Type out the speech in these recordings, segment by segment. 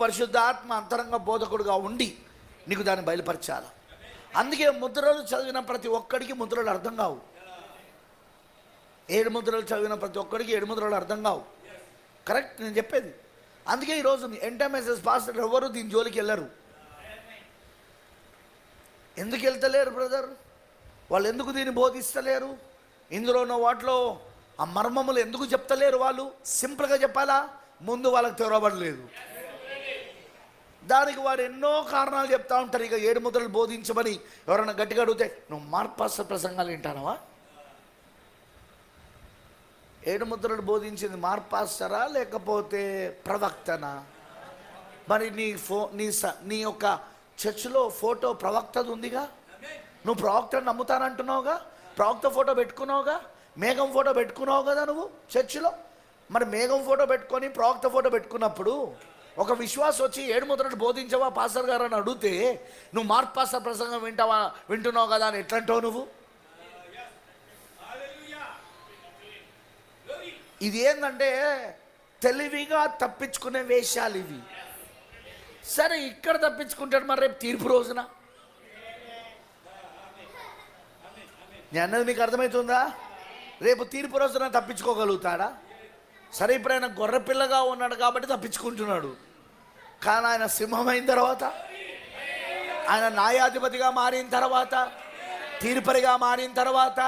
పరిశుద్ధాత్మ అంతరంగ బోధకుడుగా ఉండి నీకు దాన్ని బయలుపరచాలి. అందుకే ముద్రలు చదివిన ప్రతి ఒక్కడికి ముద్రలు అర్థం కావు. ఏడు ముద్రలు చదివిన ప్రతి ఒక్కడికి ఏడు ముద్రలు అర్థం కావు. కరెక్ట్ నేను చెప్పేది. అందుకే ఈరోజు ఎంటర్మెసెస్ పాస్టర్ ఎవరు దీని జోలికి వెళ్ళరు. ఎందుకు వెళ్తలేరు బ్రదర్? వాళ్ళు ఎందుకు దీన్ని బోధిస్తలేరు? ఇందులో ఉన్న వాటిలో ఆ మర్మములు ఎందుకు చెప్తలేరు వాళ్ళు? సింపుల్గా చెప్పాలా? ముందు వాళ్ళకి తెరవబడలేదు. దానికి వారు ఎన్నో కారణాలు చెప్తా ఉంటారు. ఇక ఏడు ముద్రలు బోధించమని ఎవరైనా గట్టిగా అడిగితే నువ్వు మార్పాస ప్రసంగాలు వింటానవా? ఏడు ముద్రలు బోధించింది మార్పాస్తరా లేకపోతే ప్రవక్తనా? మరి నీ ఫో నీ స నీ యొక్క చర్చిలో ఫోటో ప్రవక్తది ఉందిగా? నువ్వు ప్రవక్తను నమ్ముతానంటున్నావుగా? ప్రవక్త ఫోటో పెట్టుకున్నావుగా? మేఘం ఫోటో పెట్టుకున్నావు కదా నువ్వు చర్చిలో? మరి మేఘం ఫోటో పెట్టుకొని ప్రవక్త ఫోటో పెట్టుకున్నప్పుడు ఒక విశ్వాసం వచ్చి ఏడు ముద్రలు బోధించవా? పాస్టర్ గారు అని అడిగితే నువ్వు మార్పాస్టర్ ప్రసంగం వింటావా? వింటున్నావు కదా అని ఎట్లంటావు నువ్వు? ఇది ఏంటంటే తెలివిగా తప్పించుకునే వేషాలు ఇవి. సరే ఇక్కడ తప్పించుకుంటాడు మరి రేపు తీర్పు రోజున? నేను అన్నది మీకు అర్థమవుతుందా రేపు తీర్పు రోజున తప్పించుకోగలుగుతాడా? సరే ఇప్పుడు ఆయన గొర్రెపిల్లగా ఉన్నాడు కాబట్టి తప్పించుకుంటున్నాడు. కానీ ఆయన సింహం అయిన తర్వాత ఆయన న్యాయాధిపతిగా మారిన తర్వాత తీర్పరిగా మారిన తర్వాత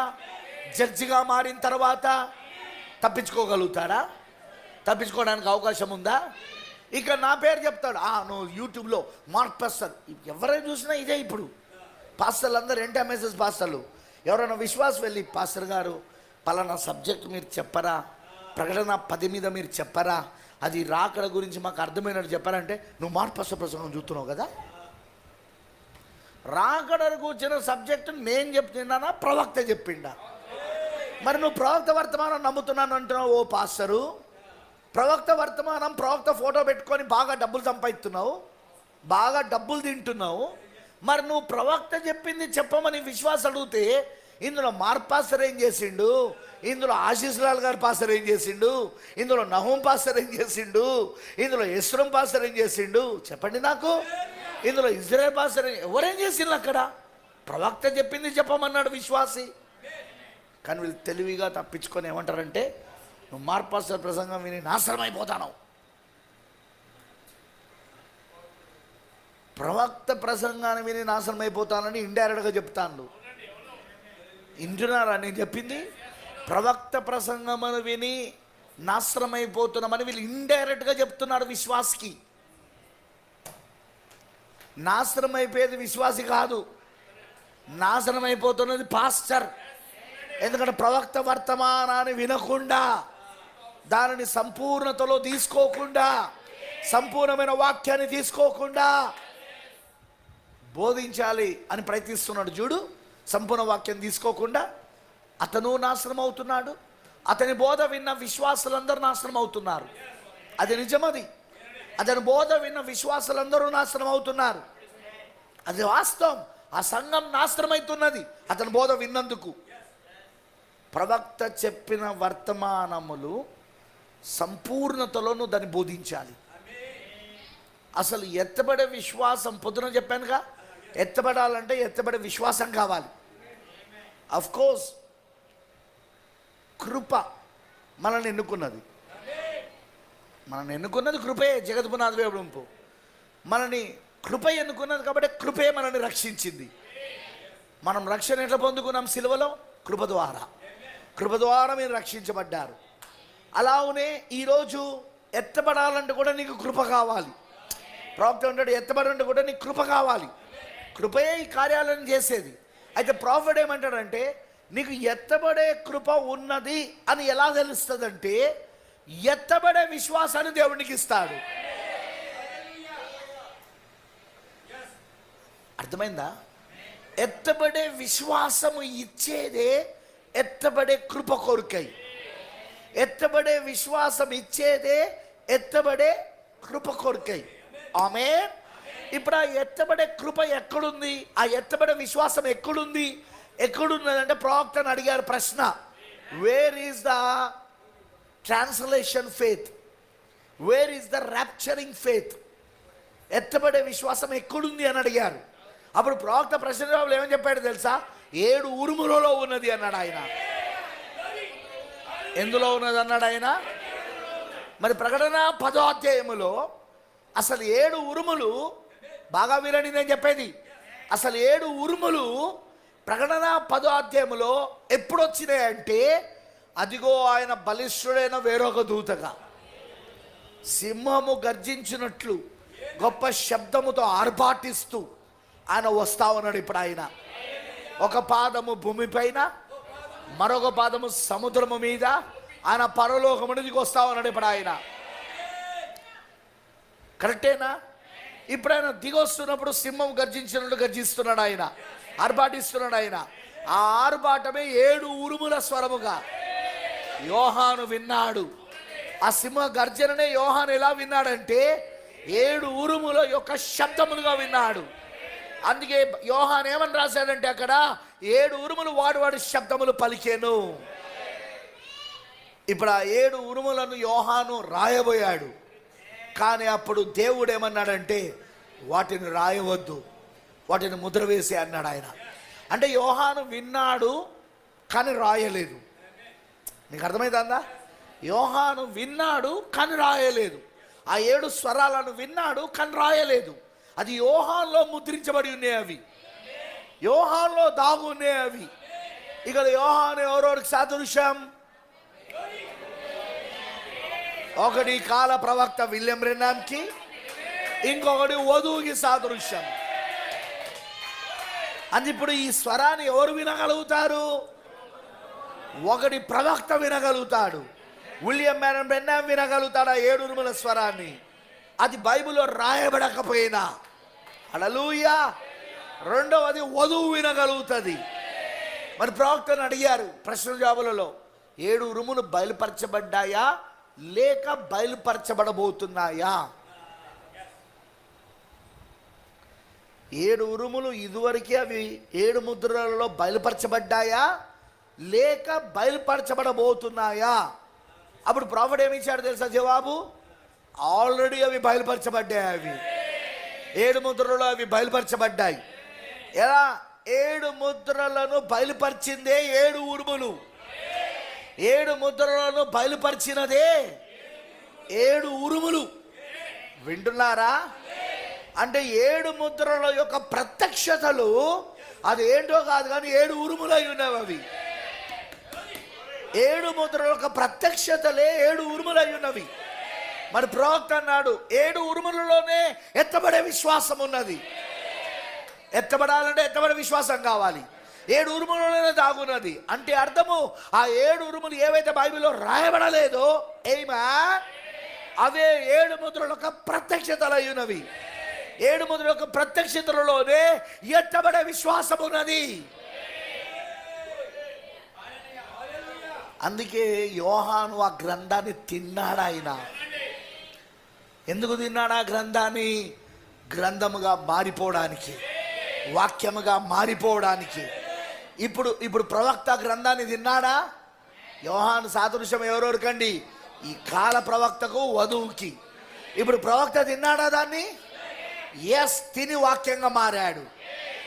జడ్జిగా మారిన తర్వాత తప్పించుకోగలుగుతాడా తప్పించుకోవడానికి అవకాశం ఉందా? ఇక నా పేరు చెప్తాడు. ఆ నువ్వు యూట్యూబ్లో మార్క్ పాస్టర్ ఎవరైనా చూసినా ఇదే ఇప్పుడు. పాస్టర్లు అందరు ఏంటి మెసేజ్ పాస్టర్లు. ఎవరైనా విశ్వాస్ వెళ్ళి పాస్టర్ గారు పలానా సబ్జెక్ట్ మీరు చెప్పరా? ప్రకటన పది మీద మీరు చెప్పరా? అది రాకడ గురించి మాకు అర్థమైనట్టు చెప్పారంటే నువ్వు మార్క్ ప్రసంగం చూస్తున్నావు కదా? రాకడ కూర్చిన సబ్జెక్ట్ నేను చెప్తున్నానా? ప్రవక్త చెప్పిండా? మరి నువ్వు ప్రవక్త వర్తమానం నమ్ముతున్నాను అంటున్నావు ఓ పాస్టరు. ప్రవక్త వర్తమానం ప్రవక్త ఫోటో పెట్టుకొని బాగా డబ్బులు సంపాదిస్తున్నావు. బాగా డబ్బులు తింటున్నావు. మరి నువ్వు ప్రవక్త చెప్పింది చెప్పమని విశ్వాసం అడిగితే ఇందులో మార్పాస్టర్ ఏం చేసిండు? ఇందులో ఆశీస్ లాల్ గారు పాస్టర్ ఏం చేసిండు? ఇందులో నహోం పాస్టర్ ఏం చేసిండు? ఇందులో ఇస్రం పాస్టర్ ఏం చేసిండు? చెప్పండి నాకు. ఇందులో ఇజ్రాయల్ పాస్టర్ ఎవరేం చేసిండు అక్కడ? ప్రవక్త చెప్పింది చెప్పమన్నాడు విశ్వాసి. కానీ వీళ్ళు తెలివిగా తప్పించుకొని ఏమంటారంటే నువ్వు మార్పాస్టర్ ప్రసంగం విని నాశనం అయిపోతాను ప్రవక్త ప్రసంగాన్ని విని నాశనం అయిపోతానని ఇండైరెక్ట్గా చెప్తాను వింటున్నారా నేను చెప్పింది. ప్రవక్త ప్రసంగమును విని నాశనం అయిపోతున్నామని వీళ్ళు ఇండైరెక్ట్గా చెప్తున్నారు విశ్వాస్కి. నాశనం అయిపోయేది విశ్వాసి కాదు. నాశనం అయిపోతున్నది పాస్టర్. ఎందుకంటే ప్రవక్త వర్తమానాన్ని వినకుండా దానిని సంపూర్ణతలో తీసుకోకుండా సంపూర్ణమైన వాక్యాన్ని తీసుకోకుండా బోధించాలి అని ప్రయత్నిస్తున్నాడు. చూడు సంపూర్ణ వాక్యం తీసుకోకుండా అతను నాశనం అవుతున్నాడు అతని బోధ విన్న విశ్వాసులందరూ నాశనం అవుతున్నారు అది నిజమది. అతని బోధ విన్న విశ్వాసులందరూ నాశనం అవుతున్నారు అది వాస్తవం. ఆ సంఘం నాశనం అవుతున్నది అతని బోధ విన్నందుకు. ప్రవక్త చెప్పిన వర్తమానములు సంపూర్ణతలోనూ దాన్ని బోధించాలి. అసలు ఎత్తబడే విశ్వాసం పొద్దున చెప్పానుగా? ఎత్తబడాలంటే ఎత్తబడే విశ్వాసం కావాలి. అఫ్ కోర్స్ కృప మనల్ని ఎన్నుకున్నది. మనల్ని ఎన్నుకున్నది కృపే జగద్పునాథ వేడుంపు మనని కృప ఎన్నుకున్నది కాబట్టి కృపే మనల్ని రక్షించింది. మనం రక్షణ ఎట్లా పొందుకున్నాం? సిలువలో కృప ద్వారా. కృప ద్వారా మీరు రక్షించబడ్డారు. అలానే ఈరోజు ఎత్తబడాలంటే కూడా నీకు కృప కావాలి. ప్రవక్త ఉంటాడు ఎత్తబడంటే కూడా నీకు కృప కావాలి. కృపయే ఈ కార్యాలను చేసేది. అయితే ప్రాఫిట్ ఏమంటాడంటే నీకు ఎత్తబడే కృప ఉన్నది అని ఎలా తెలుస్తుందంటే ఎత్తబడే విశ్వాసాన్ని దేవునికి ఇస్తాడు. అర్థమైందా? ఎత్తబడే విశ్వాసము ఇచ్చేదే ఎత్తబడే కృప కొరకై. ఎత్తబడే విశ్వాసం ఇచ్చేదే ఎత్తబడే కృప కొరకై. ఆమె ఇప్పుడు ఆ ఎత్తబడే కృప ఎక్కడుంది? ఆ ఎత్తబడే విశ్వాసం ఎక్కడుంది? ఎక్కడున్నదంటే అని అడిగారు ప్రశ్న. Where is the translation faith where is the rapturing faith ఎత్తబడే విశ్వాసం ఎక్కడుంది అని అడిగారు. అప్పుడు ప్రవక్త ప్రశ్న జవాబులు ఏమని చెప్పాడు తెలుసా? ఏడు ఉరుములలో ఉన్నది అన్నాడు ఆయన. ఎందులో ఉన్నది అన్నాడు ఆయన? మరి ప్రకటన పదో అధ్యాయములో అసలు ఏడు ఉరుములు బాగా వినండి నేను చెప్పేది. అసలు ఏడు ఉరుములు ప్రకటన పదో అధ్యాయములో ఎప్పుడు వచ్చినాయంటే అదిగో ఆయన బలిష్ఠుడైన వేరొక దూతగా. సింహము గర్జించినట్లు గొప్ప శబ్దముతో ఆర్భాటిస్తూ ఆయన వస్తా ఉన్నాడు ఇప్పుడు ఆయన. ఒక పాదము భూమిపైన మరొక పాదము సముద్రము మీద ఆయన పరలోకము వస్తా ఉన్నాడు ఇప్పుడు ఆయన. కరెక్టేనా? ఇప్పుడు ఆయన దిగొస్తున్నప్పుడు సింహం గర్జించినట్టు గర్జిస్తున్నాడు ఆయన. ఆర్భాటిస్తున్నాడు ఆయన. ఆ ఆర్భాటమే ఏడు ఉరుముల స్వరముగా యోహాను విన్నాడు. ఆ సింహ గర్జననే యోహాను ఎలా విన్నాడంటే ఏడు ఉరుముల యొక్క శబ్దములుగా విన్నాడు. అందుకే యోహాన్ ఏమని రాశాడంటే అక్కడ ఏడు ఉరుములు వాడివాడి శబ్దములు పలికేను. ఇప్పుడు ఆ ఏడు ఉరుములను యోహాను రాయబోయాడు. కానీ అప్పుడు దేవుడు ఏమన్నాడంటే వాటిని రాయవద్దు. వాటిని ముద్ర వేసి అన్నాడు ఆయన. అంటే యోహాను విన్నాడు కానీ రాయలేదు. నీకు అర్థమైందా యోహాను విన్నాడు కానీ రాయలేదు. ఆ ఏడు స్వరాలను విన్నాడు కానీ రాయలేదు. అది యోహాన్లో ముద్రించబడి ఉన్నాయి అవి. యోహాన్లో దాగున్నాయి అవి. ఇక్కడ యోహాన్ ఎవరోడికి సాదృశ్యం? ఒకటి కాల ప్రవక్త విలియం రెనామ్కి ఇంకొకటి వధువుకి సాదృశ్యం. అది ఇప్పుడు ఈ స్వరాన్ని ఎవరు వినగలుగుతారు? ఒకటి ప్రవక్త వినగలుగుతాడు. విలియం మేనన్ బెన్నాం వినగలుగుతాడు ఆ ఏడు ఉరుముల స్వరాన్ని? అది బైబిల్లో రాయబడకపోయినా. అడలుయా రెండవది వధువు వినగలుగుతుంది. మరి ప్రవక్తను అడిగారు ప్రశ్న జాబులలో ఏడు ఉరుములు బయలుపరచబడ్డాయా? లేక బయలుపరచబడబోతున్నాయా? ఏడు ఉరుములు ఇదివరకే అవి ఏడు ముద్రలలో బయలుపరచబడ్డాయా? లేక బయలుపరచబడబోతున్నాయా? అప్పుడు ప్రాఫిట్ ఏమి ఇచ్చాడు తెలుసా జవాబు? ఆల్రెడీ అవి బయలుపరచబడ్డాయి అవి. ఏడు ముద్రలు అవి బయలుపరచబడ్డాయి. ఎలా? ఏడు ముద్రలను బయలుపరిచిందే ఏడు ఉరుములు. ఏడు ముద్రలను బయలుపరిచినదే. ఏడు ఉరుములు. వింటున్నారా? అంటే ఏడు ముద్రల యొక్క ప్రత్యక్షతలు అది ఏంటో కాదు కానీ ఏడు ఉరుములై ఉన్నవి అవి. ఏడు ముద్రల యొక్క ప్రత్యక్షతలే ఏడు ఉరుములై ఉన్నవి. మరి ప్రవక్త అన్నాడు ఏడు ఉరుములలోనే ఎత్తబడే విశ్వాసం ఉన్నది. ఎత్తబడాలంటే ఎత్తబడే విశ్వాసం కావాలి. ఏడు ఉరుములలోనే దాగున్నది. అంటే అర్థము ఆ ఏడు ఉరుములు ఏవైతే బైబిల్లో రాయబడలేదో ఏమా? అవే ఏడు ముద్రల యొక్క ప్రత్యక్షతలు ఏడు ముద్రల యొక్క ప్రత్యక్షతలలోనే ఎత్తబడే విశ్వాసం ఉన్నది. అందుకే యోహాను ఆ గ్రంథాన్ని తిన్నాడు ఆయన. ఎందుకు తిన్నాడు ఆ గ్రంథాన్ని? గ్రంథముగా మారిపోవడానికి వాక్యముగా మారిపోవడానికి. ఇప్పుడు ఇప్పుడు ప్రవక్త గ్రంథాన్ని తిన్నాడా యోహాను సాదృశ్యం ఎవరెవరికండి? ఈ కాల ప్రవక్తకు వధువుకి. ఇప్పుడు ప్రవక్త తిన్నాడా దాన్ని? ఎస్ తిని వాక్యంగా మారాడు.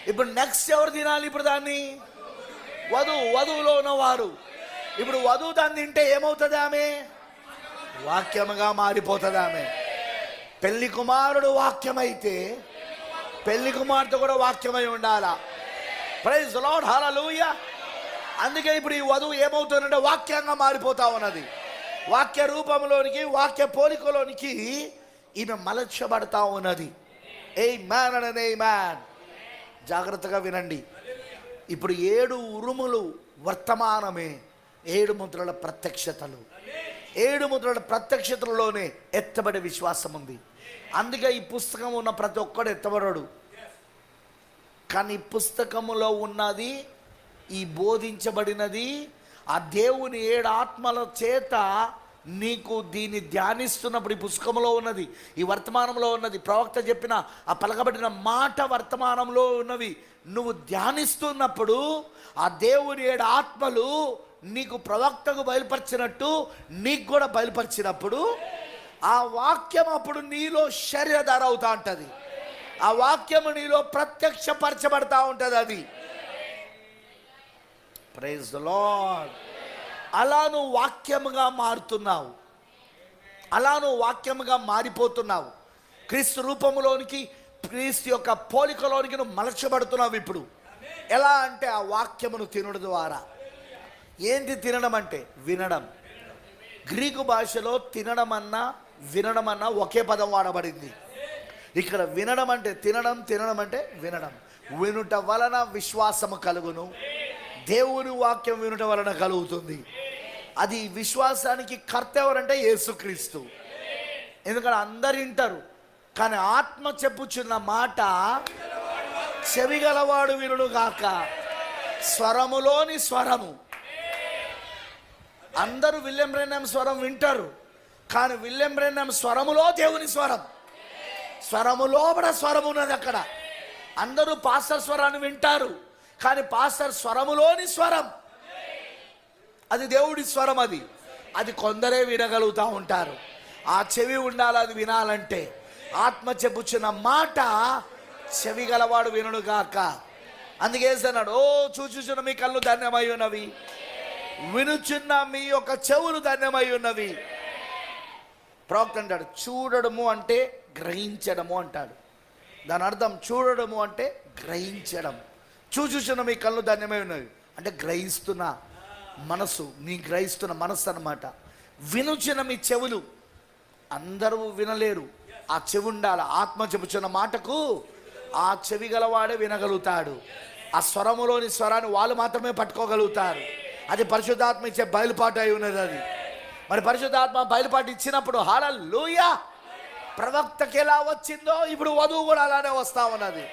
ఇప్పుడు నెక్స్ట్ ఎవరు తినాలి ఇప్పుడు దాన్ని? వధువు వధువులో ఉన్నవారు. ఇప్పుడు వధువు దాన్ని తింటే ఏమవుతుంది ఆమె? వాక్యముగా మారిపోతుంది ఆమె. పెళ్ళి కుమారుడు వాక్యమైతే పెళ్ళి కుమార్తె కూడా వాక్యమై ఉండాలా? ప్రైజ్ లాడ్ హల్లెలూయ అందుకే ఇప్పుడు ఈ వధువు ఏమవుతుందంటే వాక్యంగా మారిపోతా ఉన్నది. వాక్య రూపంలోనికి వాక్య పోలికలోనికి ఈమె మలచబడతా ఉన్నది. A man and a man జాగ్రత్తగా వినండి. ఇప్పుడు ఏడు ఉరుములు వర్తమానమే. ఏడు ముద్రల ప్రత్యక్షతలు. ఏడు ముద్రల ప్రత్యక్షతలలోనే ఎత్తబడే విశ్వాసం ఉంది. అందుకే ఈ పుస్తకం ఉన్న ప్రతి ఒక్కడు ఎత్తబడడు. కానీ పుస్తకములో ఉన్నది ఈ బోధించబడినది ఆ దేవుని ఏడు ఆత్మల చేత నీకు దీన్ని ధ్యానిస్తున్నప్పుడు ఈ పుస్తకంలో ఉన్నది ఈ వర్తమానంలో ఉన్నది. ప్రవక్త చెప్పిన ఆ పలకబడిన మాట వర్తమానంలో ఉన్నవి. నువ్వు ధ్యానిస్తున్నప్పుడు ఆ దేవుని ఏడు ఆత్మలు నీకు ప్రవక్తకు బయలుపరిచినట్టు నీకు కూడా బయలుపరిచినప్పుడు ఆ వాక్యం అప్పుడు నీలో శరీరధార అవుతా ఉంటుంది ఆ వాక్యము నీలో ప్రత్యక్షపరచబడతా ఉంటుంది అది. ప్రైజ్ లాడ్ అలా నువ్వు వాక్యముగా మారుతున్నావు. అలా నువ్వు వాక్యముగా మారిపోతున్నావు. క్రీస్తు రూపంలోనికి క్రీస్తు యొక్క పోలికలోనికి నువ్వు మలచబడుతున్నావు ఇప్పుడు. ఎలా అంటే ఆ వాక్యమును తినడం ద్వారా. ఏంటి తినడం అంటే? వినడం. గ్రీకు భాషలో తినడం అన్నా వినడం అన్నా ఒకే పదం వాడబడింది. ఇక్కడ వినడం అంటే తినడం తినడం అంటే వినడం. వినుట వలన విశ్వాసము కలుగును. దేవుని వాక్యం వినుట వలన కలుగుతుంది. అది విశ్వాసానికి కర్త ఎవరంటే యేసుక్రీస్తు. ఎందుకంటే అందరు వింటారు. కానీ ఆత్మ చెప్పుచున్న మాట చెవిగలవాడు వినుడు గాక. స్వరములోని స్వరము. అందరూ విలియం బ్రెన్నం స్వరం వింటారు. కానీ విలియం బ్రెన్నం స్వరములో దేవుని స్వరం. స్వరము లోపల స్వరం ఉన్నది అక్కడ. అందరూ పాస్టర్ స్వరాన్ని వింటారు కానీ పాస్టర్ స్వరములోని స్వరం. అది దేవుడి స్వరం అది. అది కొందరే వినగలుగుతూ ఉంటారు. ఆ చెవి ఉండాలి అది వినాలంటే. ఆత్మ చెప్పుచున్న మాట చెవి గలవాడు వినడు కాక అందుకేసన్నాడు ఓ చూచుచున్న మీ కళ్ళు ధన్యమై ఉన్నవి. వినుచున్న మీ యొక్క చెవులు ధన్యమై ఉన్నవి. ప్రవక్త అంటాడు చూడడము అంటే గ్రహించడము అంటాడు. దాని అర్థం చూడడము అంటే గ్రహించడం. చూచూచున్న మీ కళ్ళు ధన్యమై ఉన్నవి. అంటే గ్రహిస్తున్న మనసు నీ గ్రహిస్తున్న మనసు అనమాట వినుచిన మీ చెవులు. అందరూ వినలేరు. ఆ చెవి ఉండాలి. ఆత్మ చెబుచున్న మాటకు ఆ చెవి గలవాడే వినగలుగుతాడు. ఆ స్వరములోని స్వరాన్ని వాళ్ళు మాత్రమే పట్టుకోగలుగుతారు. అది పరిశుద్ధాత్మ ఇచ్చే బయలుపాటు అయి ఉన్నది అది. మరి పరిశుద్ధాత్మ బయలుపాటు ఇచ్చినప్పుడు హాలూయా ప్రవక్తకి ఎలా వచ్చిందో ఇప్పుడు వధువు కూడా అలానే వస్తా ఉన్నది.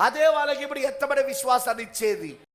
అదే వాళ్ళకి ఇప్పుడు ఎత్తబడే విశ్వాసాన్ని ఇచ్చేది.